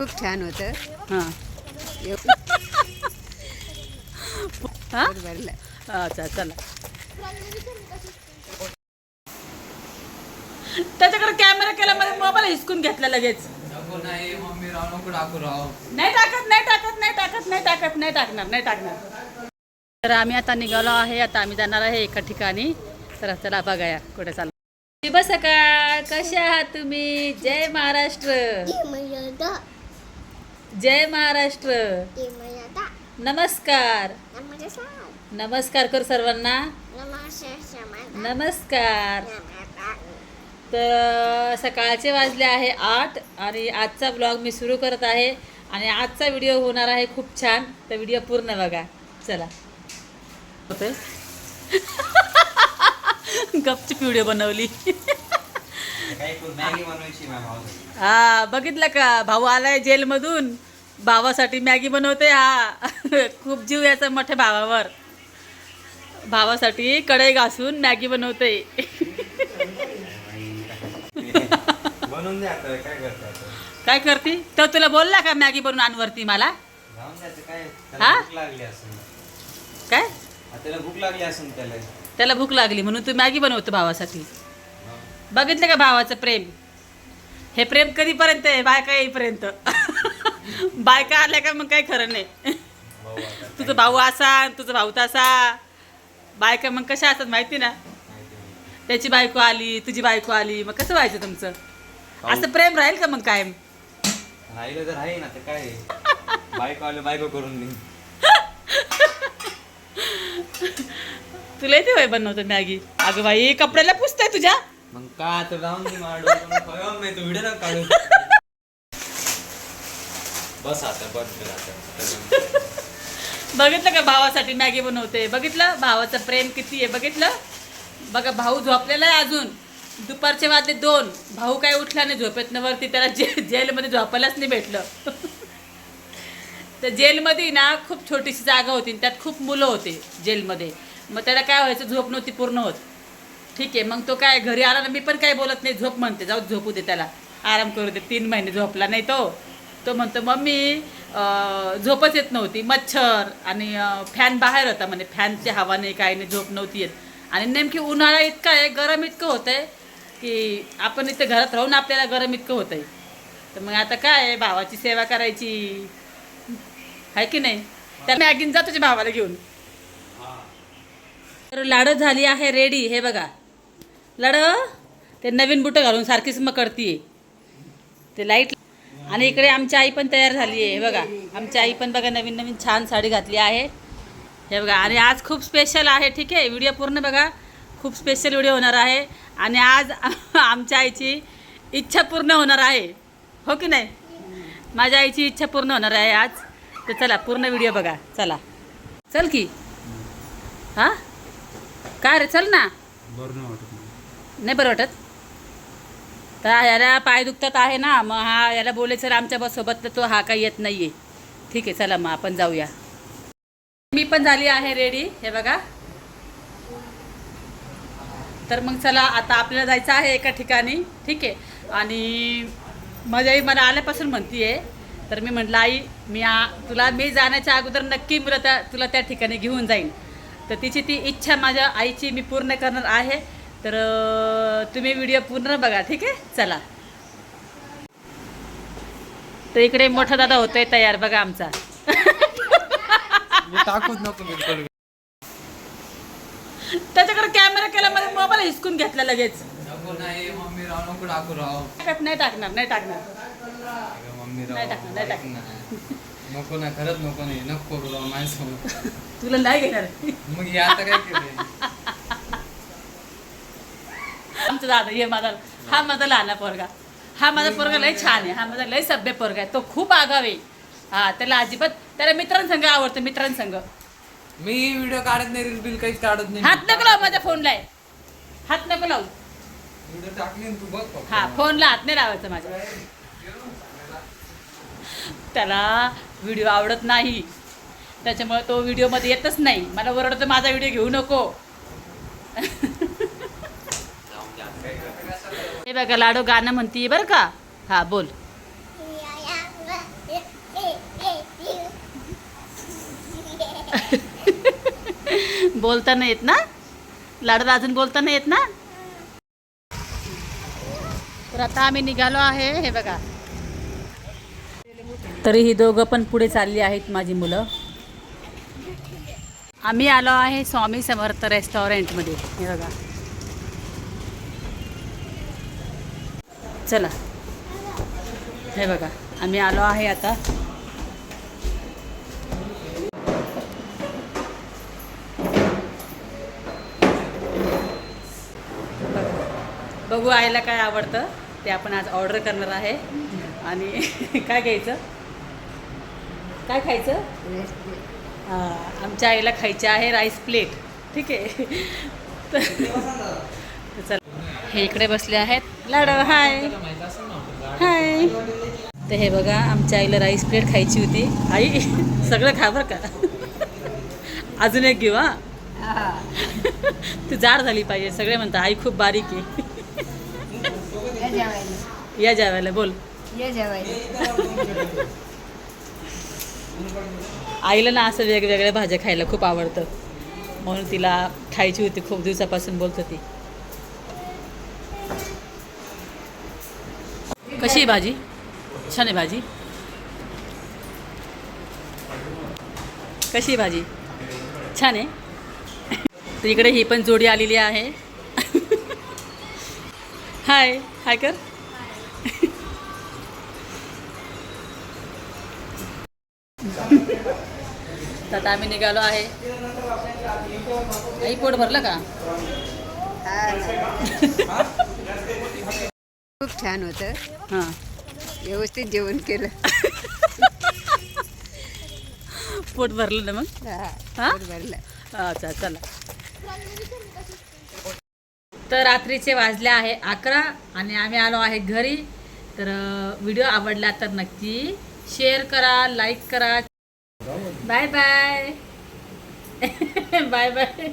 खूप छान होतं. हां. हां? भरलं. अच्छा चला. त्याच्याकडे कॅमेरा केला मध्ये मोबाईल हिसकून घेतला लगेच. नाही मम्मी राव नको टाकू राव. नाही टाकत नाही टाकत नाही टाकत नाही टाकत नाही टाकणार नाही टाकणार. तर आम्ही आता निघालो आहे आता आम्ही जाणार आहे एका ठिकाणी. तर चला बघाया कुठे चाललो. शुभ सकाळ कसे आहात तुम्ही? जय महाराष्ट्र. जय महाराष्ट्र. नमस्कार. नमस्कार. कर सर्वांना. नमस्कार तर सकाळचे वाजले आहे आठ आणि आजचा ब्लॉग मी सुरू करत आहे आणि आजचा व्हिडिओ होणार आहे खूप छान. तर व्हिडिओ पूर्ण बघा. चला. होते गपचूप व्हिडिओ बनवली. हा बघितलं का? भाऊ आलाय जेलमधून. भावासाठी मॅगी बनवते हा. खूप जीव याचा मोठ्या भावावर. भावासाठी कढई घासून मॅगी बनवते. काय करती तर तुला बोलला का मॅगी बनवून आणवरती मला? हा? काय? त्याला भूक लागली असून त्याला. त्याला भूक लागली म्हणून तू मॅगी बनवतो भावासाठी. बघितलं का भावाचं प्रेम? हे प्रेम कधीपर्यंत आहे? बायका येईपर्यंत. बायका आल्या का मग काही खरं नाही. तुझा भाऊ असा तुझा भाऊ तसा. बायका मग कशा असतात माहिती ना. त्याची बायको आली तुझी बायको आली मग कसं व्हायचं तुमचं? असं प्रेम राहील का मग कायम? राहिलं तर आहे ना तर काय? बायको आलं बायको करून दे तुला येते बाई बनवतो मॅगी? अगं बाई कपड्याला पुसताय तुझ्या. मग का दे डोकं नको. नाही तू व्हिडिओ काढू बस आता बंद कर आता. बघितलं का भावासाठी मॅगी बनवते? बघितलं? भावाचं प्रेम किती आहे? बघितलं? बघा भाऊ झोपलेला आहे अजून. दुपारचे वाजले दोन. भाऊ काय उठला नाही झोपेतनं वरती त्याला जे जेलमध्ये झोपायलाच नाही भेटलं. तर जेलमध्ये ना खूप छोटीशी जागा होती. आणि त्यात खूप मुलं होते जेलमध्ये. मग त्याला काय व्हायचं? झोप नव्हती पूर्ण होत. ठीक आहे मग तो काय घरी आला ना मी पण काय बोलत नाही. झोप म्हणते जाऊ झोपू दे त्याला. आराम करू दे. तीन महिने झोपला नाही तो. तो म्हणतो मम्मी झोपच येत नव्हती मच्छर आणि फॅन बाहेर होता म्हणे फॅनची हवा नाही काही नाही झोप नव्हती येत. आणि नेमकी उन्हाळा इतका आहे गरम इतकं होतं आहे की आपण इथे घरात राहून आपल्याला गरम इतकं होतं आहे तर मग आता काय आहे भावाची सेवा करायची. आहे की नाही? त्या मॅगीन जा तुझ्या भावाला घेऊन. तर लाडं झाली आहे रेडी हे बघा. लाडं ते नवीन बुटं घालून सारखीच मग करतीये ते लाइट आणि इकडे आमची आई पण तयार झाली आहे हे बघा. आमची आई पण बघा नवीन नवीन छान साडी घातली आहे. हे बघा आणि आज खूप स्पेशल आहे ठीक आहे? व्हिडिओ पूर्ण बघा. खूप स्पेशल व्हिडिओ होणार आहे. आणि आज आमच्या आईची इच्छा पूर्ण होणार आहे. हो की नाही? माझ्या आईची इच्छा पूर्ण होणार आहे आज. तर चला पूर्ण व्हिडिओ बघा. चला. चल की. हां? काय रे चल ना. बरं नाही बरं वाटत? तर याला पाय दुखतात आहे ना मग हा याला बोलायचं सर आमच्यासोबत तर तो हा काही येत नाही आहे ठीक आहे चला मग आपण जाऊया. मी पण झाली आहे रेडी हे बघा. तर मग चला आता आपल्याला जायचं आहे एका ठिकाणी ठीक आहे. आणि माझी आई मला आल्यापासून म्हणतीये. तर मी म्हटलं आई मी आ तुला मी जाण्याच्या अगोदर नक्की मला त्या तुला त्या ठिकाणी घेऊन जाईन. तर तिची ती इच्छा माझ्या आईची मी पूर्ण करणार आहे. तर तुम्ही व्हिडिओ पूर्ण बघा ठीक आहे? चला. तर इकडे मोठा दादा होतोय तयार बघा आमचा. त्याच्याकडे कॅमेरा केला मध्ये मोबाईल हिसकून घेतला लगेच. नाही मम्मी राव नको टाकू राव. टाकत नाही टाकणार. नाही टाकणार नाही टाकणार. नको ना खरंच नको नाही नको तुला नाही घेणार. मग हे आता काय केलंय? आमचा दादा हे माझा हा माझा लहाना पोरगा. हा माझा पोरगा लय छान आहे. हा माझा लय सभ्य पोरगा आहे. तो खूप आगाव आहे. हा त्याला अजिबात त्याला मित्रांसंग आवडतं मित्रांसंग. मी व्हिडिओ काढत नाही रील बिल काहीच काढत नाही. हात नको लावू माझ्या फोनला. आहे. हात नको लावू. व्हिडिओ टाकली ना तू बघ फक्त. हा फोनला हात नाही लावायचा माझ्या. त्याला व्हिडिओ आवडत नाही. त्याच्यामुळे तो व्हिडिओमध्ये येतच नाही. मला ओरडतं माझा व्हिडिओ घेऊ नको. हे बघा लाडो गाणं म्हणती बरं का? हा बोल. बोलता नाही येत ना? लाडो अजून बोलता नाही येत ना? तर आता आम्ही निघालो आहे हे बघा. तरी ही दोघं पण पुढे चालली आहेत माझी मुलं. आम्ही आलो आहे स्वामी समर्थ रेस्टॉरंटमध्ये हे बघा. चला. हे बघा आम्ही आलो आहे आता. बघू आईला काय आवडतं ते आपण आज ऑर्डर करणार आहे. आणि काय घ्यायचं? काय खायचं? हां आमच्या आईला खायचे आहे राईस प्लेट ठीक आहे. तर चला. हे इकडे बसले आहेत. लाडव हाय हाय तर हे बघा आमच्या आईला राईस प्लेट खायची होती. आई सगळं खा बरं का? अजून एक घेऊ हा? तू जाड झाली पाहिजे सगळे म्हणतात आई खूप बारीक आहे. या जेवायला या जेवायला बोल. या जेवायला आईला ना असं वेगवेगळ्या भाज्या खायला खूप आवडतं. म्हणून तिला खायची होती खूप दिवसापासून बोलत होती. कशी आहे भाजी? छान आहे भाजी. कशी आहे भाजी? छान आहे. तर इकडे ही पण जोडी आलेली आहे. हाय हाय कर तर आता आम्ही निघालो आहे. आई पोट भरलं का? छान होतं. हां. व्यवस्थित जेवण केलं. पोट भरलं ना मग? हा? पोट भरलं. अच्छा चला. तर रात्रीचे वाजले आहे अकरा आणि आम्ही आलो आहे घरी. तर व्हिडिओ आवडला तर नक्की शेअर करा लाईक करा. Bye bye bye bye